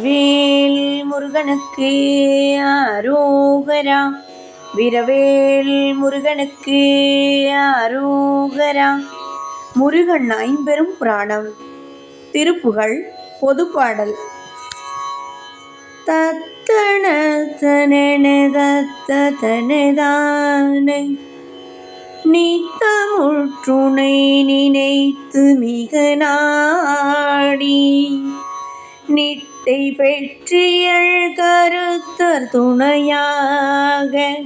வேல் முருகனுக்கு ஆரோகரா. விரவேல் முருகனுக்கு ஆரோகரா. முருகன் ஐம்பெரும் புராணம். திருப்புகழ் பொதுப்பாடல். தத்தன தத்தனதான தத்த தனதானை நித்தமுற்றுனை நினைத்து மிக நாடி. நிட்டை பெற்றியல் கருத்தர் துணையாக.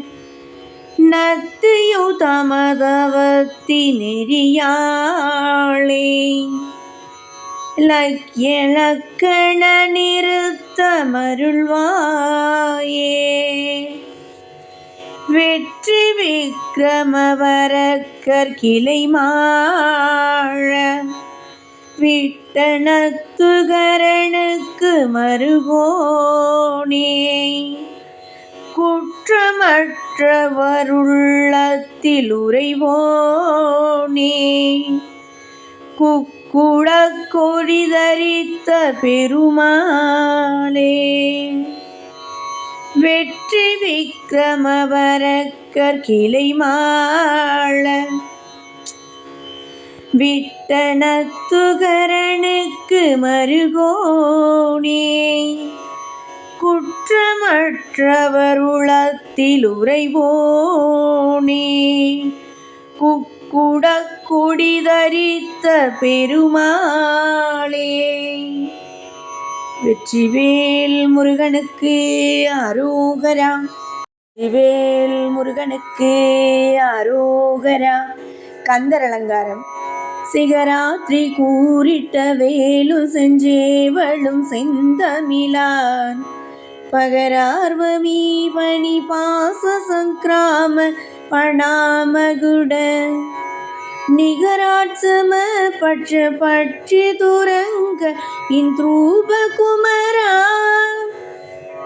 நத்தியு தமதவத்தி நெறியாளே. லக்கியலக்கண நிறுத்த மருள்வாயே. வெற்றி விக்ரமவரக்கர் கிளை மாழ விட்டணத்துகரனுக்கு மறுகோணே குற்றமற்றவருள்ளத்தில் உறைவோனே. குக்குட கொடிதரித்த பெருமாளே. வெற்றி விக்ரமவரக்கர் கிளை மாள விட்டனத்துகரனுக்கு மருகோனே குற்றமற்றவர் உளத்தில் உறைவோனே. குக்குட குடிதரித்த பெருமாளே. வெற்றிவேல் முருகனுக்கு அரோகரா. வெற்றிவேல் முருகனுக்கு அரோகரா. கந்தர் அலங்காரம். சிகராத்திரி கூறிட்ட வேலு செஞ்சேவளும் செந்தமிழான். பகரார்வமீ பணி பாச சங்கிராம பணாமகுட நிகராட்சம பட்ச பட்சி துரங்க இந்த்ரூப குமரா.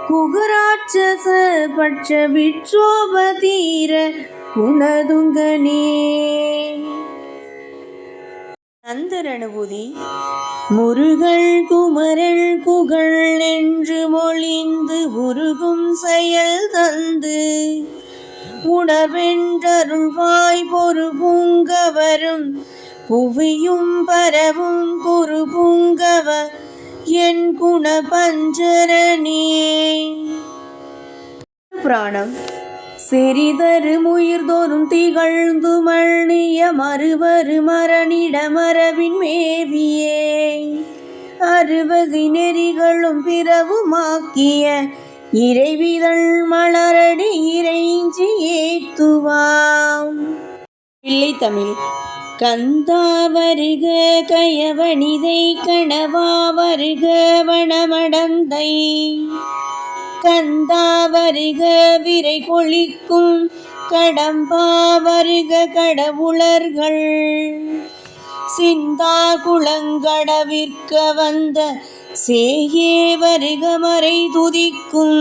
குகராட்சச பட்ச விட்சோப தீர குணதுங்கனே. அந்தர் அனுபூதி முருகள் குமரள் புகழ் என்று மொழிந்து உருகும் செயல் தந்து உணர்வென்றருள்வாய் பொறு பூங்கவரும் புவியும் பரவும் குரு பூங்கவ என் குண பஞ்சரணே புராணம். செறிதரு முயிர்தோறும் திகழ்ந்து மழ்ணிய மறுவரு மரணிட மரபின் மேவியே. அறுவகை நெறிகளும் பிறவுமாக்கிய இறைவிதழ் மலரடி இறைஞ்சி ஏத்துவாம். பிள்ளை தமிழ் கந்தா வருக கயவனிதை கணவா வருக வனமடந்தை. கந்தா வருக விரை கொளிக்கும் கடம்பா வருக கடவுளர்கள். சிந்தா குளங்கடவிற்க வந்த சேயே வருக மறை துதிக்கும்.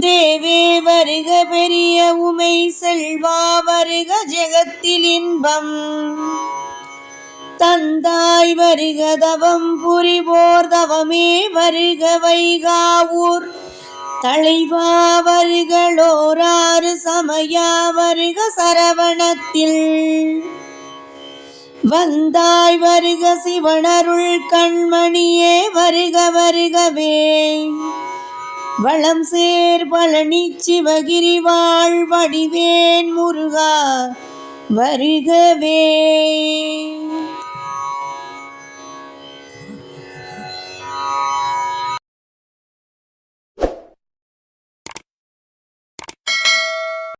தேவே வருக பெரிய உமை செல்வா வருக ஜெகத்தில் இன்பம் தந்தாய் வருக தவம் புரிவோர் தவமே வருக வைகாவூர். தழைவா வருகளோராறு சமயா வருக சரவணத்தில். வந்தாய் வருக சிவனருள் கண்மணியே வருக வருகவே. வளம் சேர் பழனி சிவகிரி வாழ் வடிவேன் முருகா வருகவே.